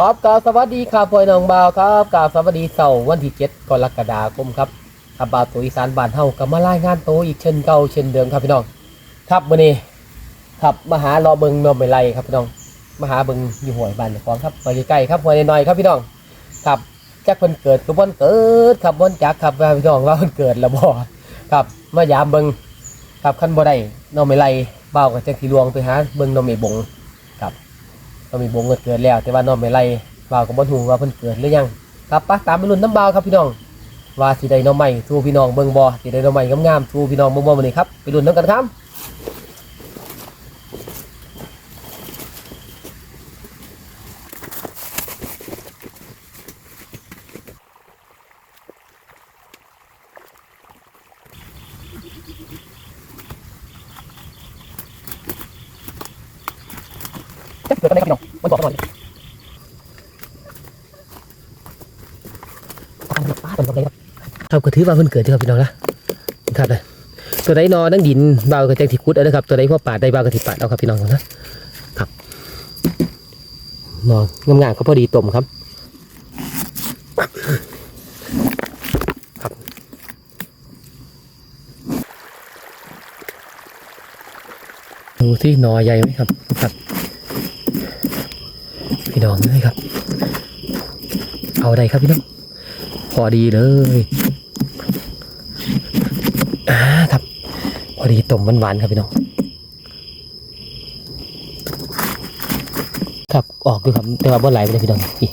ขอบกาวสวัสดีครับพ่อน้องบ่าวครับกาวสวัสดีเสาร์วันที่ 7กรกฎาคมครับครับบ่าวตัวอีสานบ้านเฮาก็มารายงานโตอีกเช่นเก่าเช่นเดิมครับพี่น้อง ครับมื้อนี้ครับมาหารอเบิงนมไม่ไรครับพี่น้องมาหาเบิงอยู่หวยบ้านของครับไปใกล้ๆครับหวยน้อยๆครับพี่น้องครับจักเพิ่นเกิดก็บ่นเกิดครับบ่นจักครับพี่น้องว่าเพิ่นเกิดแล้วบ่ครับมายามเบิงครับคันบ่ได้นมไม่ไรบ่าวก็จักสิลวงไปหาเบิงนมไม่บง ก็มีบงเกิดเกิดแล้ว แต่ว่าน้องไม่ไรบ่าวก็บ่ฮู้ว่าเพิ่นเกิดหรือยังครับปะตามไปลุ้นน้ำบ่าวครับพี่น้องว่าสิได้น้องใหม่ทูพี่น้องเบิ่งบ่สิได้น้องใหม่งามๆทูพี่น้องเบิ่งบ่มื้อนี้ครับไปลุ้นน้ำกันครับเกิดอะไรครับพี่น้อง มันบอกกันหน่อยป้าเป็นอะไรครับครับก็ถือว่าเพิ่นเกิดที่ครับพี่น้องนะครับเลยตัวใดนอนั่งดินเบาวก็แจ้งที่คุดเอานะครับตัวใดพ่อปาดได้เบาก็ที่ปาดเอาครับพี่น้องนะครับนอนงามๆก็พอดีต้มครับครับดูที่นอใหญ่ไหมครับครับ พี่น้องเลยครับ เอาใดครับพี่น้อง อดีเลยอ่าครับ พอดีต้มหวานๆครับพี่น้องครับออกด้วยครับแต่ว่าบ่ไหลไปเลยพี่น้องพี่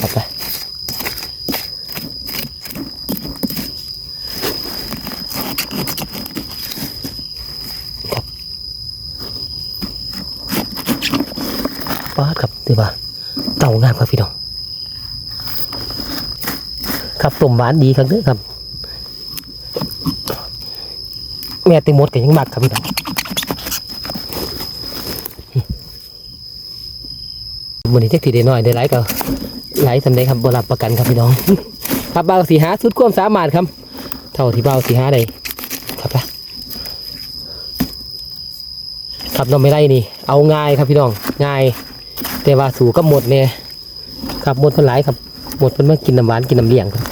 ครับไปป๊าดครับ ถือว่าเต่างามครับพี่น้องครับต้มหวานดีครับเด้อครับ แม่เต็มหมดก็ยังมักครับพี่น้องวันนี้เจ๊กทีได้น้อยได้หลายก็หลายสำเร็จครับบรับประกันครับพี่น้อง ครับเบาสีหาสุดความสามารถครับ เท่าที่เบาสีหาได้ครับละครับน้องไม่ได้นี่ เอาง่ายครับพี่น้องง่าย แต่ว่าสูก็หมดเนี่ยครับหมดเพิ่นหลายครับ หมดเพิ่นมากินน้ำหวานกินน้ำเลี้ยงครับ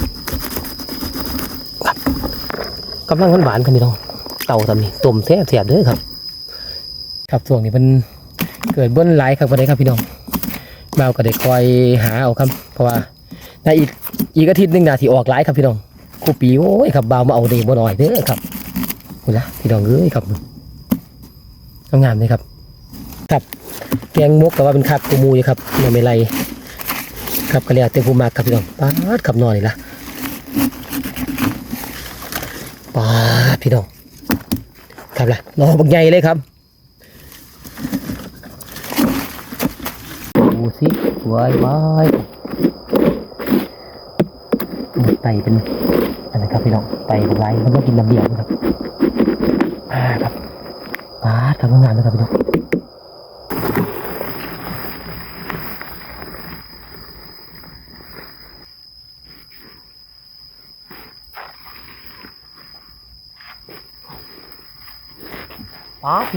กำลังหวานๆครับพี่น้องเต่าทำนี่ต้มแซ่บแซ่บเด้อครับ ครับช่วงนี้มันเกิดเบิ้ลหลายครับวันนี้ครับพี่น้องบ่าก็ได้คอยหาเอาครับ เพราะว่าในอีกอีกอาทิตย์หนึงนาทีออกหลายครับพี่น้องครูปีโอ้ยครับบ่ามาเอาเดบ่หน่อยเด้อครับนี่นะพี่น้องเอ้ยครับงามเลยครับ ครับ แกงมกแต่ว่าเป็นคักกูมูอยู่ครับนอนไม่ไรครับก็เรียกเต็มภูมากครับพี่น้องปาดขับนอนนี่ละปาดพี่น้องครับล่ะรอบักใหญ่เลยครับดูสิสวยวายไตเป็นอันนั้นครับพี่น้องไตเป็นไรมันก็กินน้ำเลียงนะครับอ่าครับปาดครับงามเลยครับพี่น้อง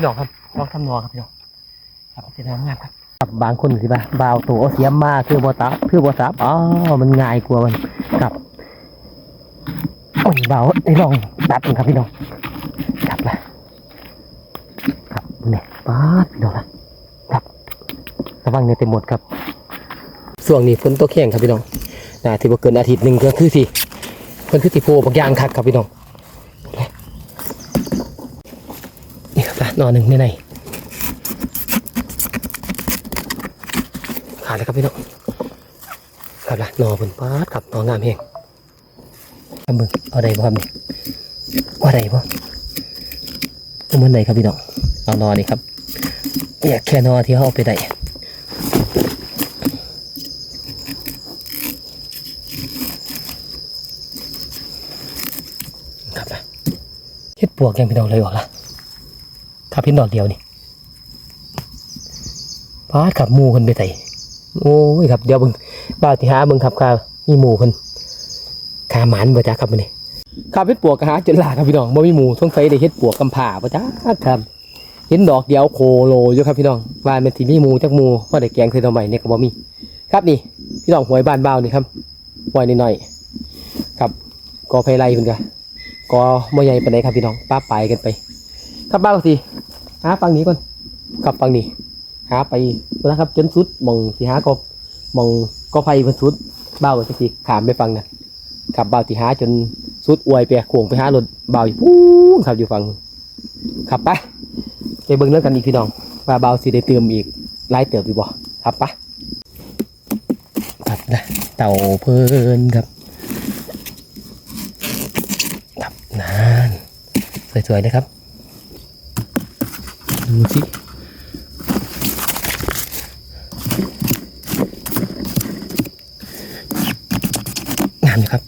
พี่น้องครับลองทำนอครับพี่น้องครับเป็นงามครับขับบางคนสิบ่าบาวตัวเสียมมาคือบัวตับคือบัวตับอ๋อมันง่ายกว่ามันครับโอ้ยเบาไอ้ลองตัดมันครับพี่น้องครับละครับเนี่ยป๊าดพี่น้องละครับระวังเนี่ยเต็มหมดครับส่วงนี้ฝนตกแข็งครับพี่น้องนะที่ว่เกินอาทิตย์หนึ่งก็คือสิเพิ่นคือสิโพบางอย่างคักครับพี่น้อง นี่ครับละนอหนึ่งในในขาดแล้วครับพี่น้องครับละนอนบนป๊าดครับนองามเฮงครับมึงเอาได้บ่ครับนี่ว่าได้บ่เอามันไหนครับพี่น้องเอานอนนี่ครับเนี่ยแค่นอที่เขาเอาไปได้ครับนะเฮ็ดปวกยังพี่น้องเลยออกละ ครับเห็นดอกเดียวนี่พาดขับมูคนไปใส่โอ้ยครับเดี๋ยวบิ่งบ้าที่หาบิ่งครับครับมีหมูคนขาหมานบ่จ้าครับมื้อนี้ครับเฮ็ดปวกก็หาจนลาครับพี่น้องบ่มีหมูสงสัยได้เฮ็ดปวกกำผ่าบ่จ้าครับเห็นดอกเดียวโคโลอยู่ครับพี่น้องบ้านเป็นที่มีหมูจักหมูว่าได้แกงคือทำไมเนี่ยก็บ่มี ครับนี่พี่น้องหวยบ้านเบานี่ครับหวยนิดหน่อยครับกอไผไรเพิ่นก็กอบ่ใหญ่ปานใดครับพี่น้องป้าไปกันไป ครับบ้าสิ หาฟังนี้ก่อนครับฟังนี้ หาไปแล้วครับ จนสุดมองสิหากบมองกอไผ่เพิ่นสุดเบ้าวก็สิขามไปฟังนะครับเบ้าสิหาจนสุดอวยไปโขงไปหารถบ้าอยู่พูนครับอยู่ฟังครับไปไปเบิ่งเรื่องกันอีกพี่น้องว่าบ้าสิได้เติมอีกหลายเติบอยู่บ่ครับไปครับนะเต่าเพลินครับครับนั่นสวยๆนะครับ ดูสิงามอยู่ครับ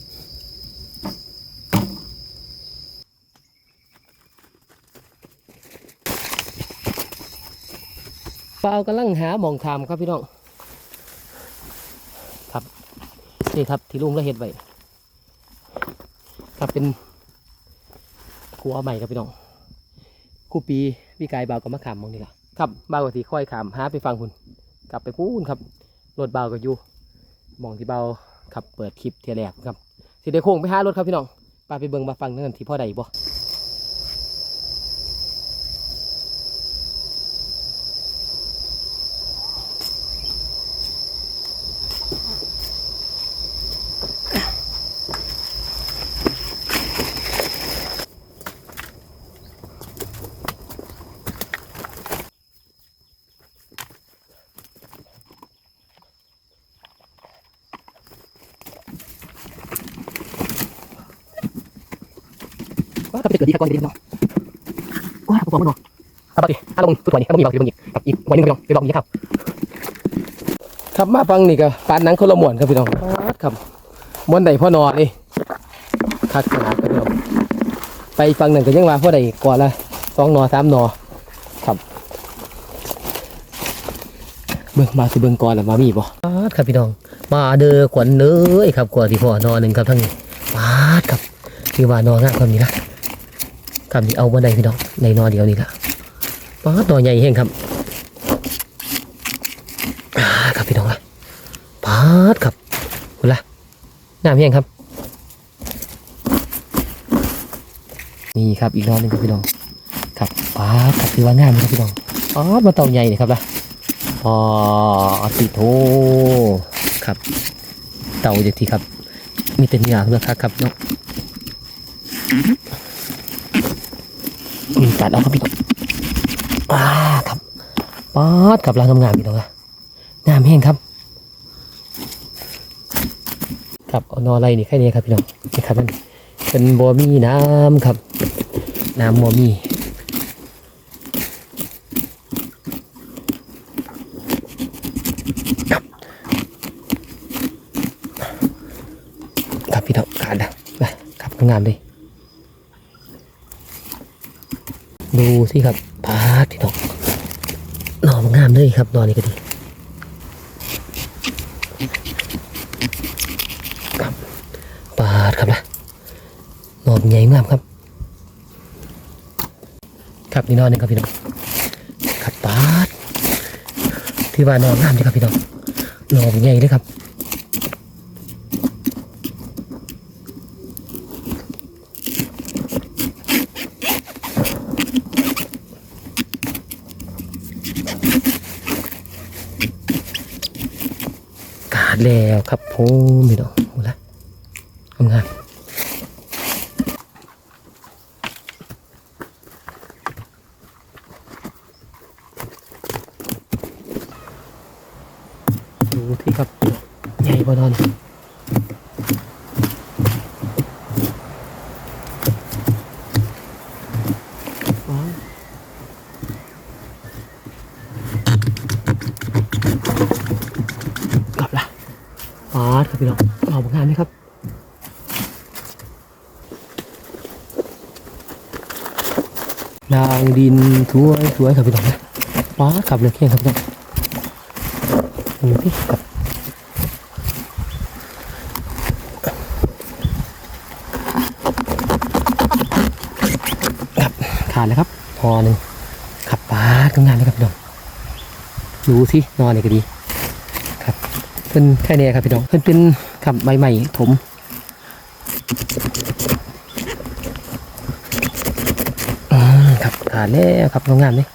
เปล่ากำลังหาหมองทามครับพี่น้องครับนี่ครับที่ลุงก็เห็ดไว้ครับเป็นครัวใหม่ครับพี่น้องคู่ปี พี่กายเบากับมะขามมองนี่ล่ะครับเบากับที่ค่อยขามหาไปฟังคุณกลับไปพูนครับรถเบากับอยู่มองที่เบาขับเปิดคลิปเทียแรกครับสิได้โค้งไปหารถครับพี่น้องไปไปเบิ่งมาฟังนั่นที่พ่อใดบ่ ว่าถ้าไปเกิดดีครับก่อนดีพี่น้องว่าผมบอกมันเนาะครับปกติถ้าลงตัวนี้ถ้าลงมีบางทีบางทีครับอีกวันนึงพี่น้องไปลองอย่างนี้ครับครับมาฟังนี่ก็ปานนังคนละหมวนครับพี่น้องครับมวนใดพ่อนอนนี่คักขนาดครับพี่น้องไปฟังหนึ่งก็ยังว่าพ่อใดก่อนละสองนอสามนอครับเบิ่งมาสิเบิ่งก่อนแล้วมามีบ่ครับพี่น้อง มาเด้อขวัญเน้ยครับกว่าที่พ่อนอนหนึ่งครับทั้งนี้ปาดครับคือว่านอนงะคำนี้ละ คำนี้เอาบ่ได้พี่น้องในนอเดียวนี่ละปาดนอนใหญ่แห้งครับครับพี่น้องละปาครับคุณละน้ำแห้งครับ นี่ครับอีกรอบหนึงครับพี่น้องครับปาครับคือว่างามครับพี่น้องปามาเต่าใหญ่เลยครับละปาดติโทครับเต่าเด็ดทีครับ มีแต่เนื้อเลือกครับครับนาะมี กัดเอาครับพี่น้องอ่าครับปาดกับรางงามๆพี่น้องอะงามแห้งครับครับเอานออะไรนี่แค่นี้ครับพี่น้องนี่ครับมันเป็นบัวมีน้ำครับ น้ำบัวมีครับพี่น้องขาดนะไปครับงามเลย ดูสิครับพาดพี่น้องหนอมันงามเลยครับนอนนี่ก็ดีครับปาดครับนะหนอมันใหญ่งามครับ ครับนี่นอนหนึงครับพี่น้องครับปาดที่ว่านอนงามเลยครับพี่น้องหนอมันใหญ่เลยครับ แล้วครับผมพี่น้องหมดละทำงานดูที่ครับใหญ่บอนอนว้าวกลับละ ปาด ครับพี่น้องเอาผลงานไหมครับนางดินถวยถวยครับพี่น้องนะปาขับเลยเคียงครับพี่น้องดูพี่กับครับขาดเลยครับพอหนึ่งขับปลาทำงานเลยครับพี่น้องดูสินอนเลยก็ดี เพิ่นแค่นี้ครับพี่น้องเพิ่นเป็นขับใบใหม่ถมอืมครับขาดแล้วครับทำงานนี่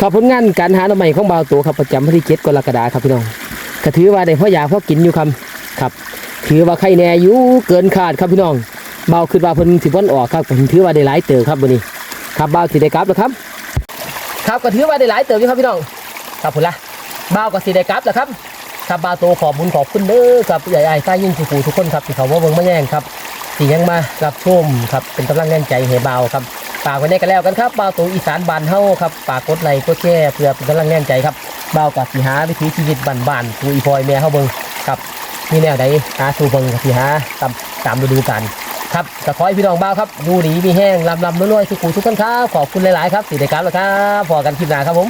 ครับผลงานการหาหน่อใหม่ของบ่าวตัวครับประจำวันที่เจ็ดกรกฎาคมครับพี่น้องก็ถือว่าได้พ่อยาพ่อกินอยู่ครับครับถือว่าใครแน่อยู่เกินขาดครับพี่น้องเบาขึ้นว่าเพิ่นสิบ่นออกครับผมถือว่าได้หลายเติบครับวันนี้ ครับเบาสิได้กลับแล้วครับ ครับก็ถือว่าได้หลายเติบอยู่ครับพี่น้องครับพุ่นละ บาก็สิได้กลับแล้วครับครับเบาโตขอบบุญขอบคุณเด้อครับใหญ่ๆใต้ยิ่งสุขูทุกคนครับที่เขาว่าเบิ่งมาแย่งครับที่ยังมารับชมครับเป็นกำลังแรงใจให้เบาครับฝากไว้ในกันแล้วกันครับเบาโตอีสานบานเฮาครับฝากกดไลค์กดแชร์เพื่อเป็นกำลังแรงใจครับเบากับสิหาวิถีชีวิตบ้านๆกูอีพลอยแม่เฮาเบิ่งครับมีแนวใดหาสู่เบิ่งสิหาตามตามฤดูกาลครับก็ขอให้พี่น้องบ้าวครับดูดีมีแห้งลำลำรวยๆสุขุทุกท่านครับขอบคุณหลายๆครับสิได้ครับแล้วครับพอกันคลิปหน้าครับผม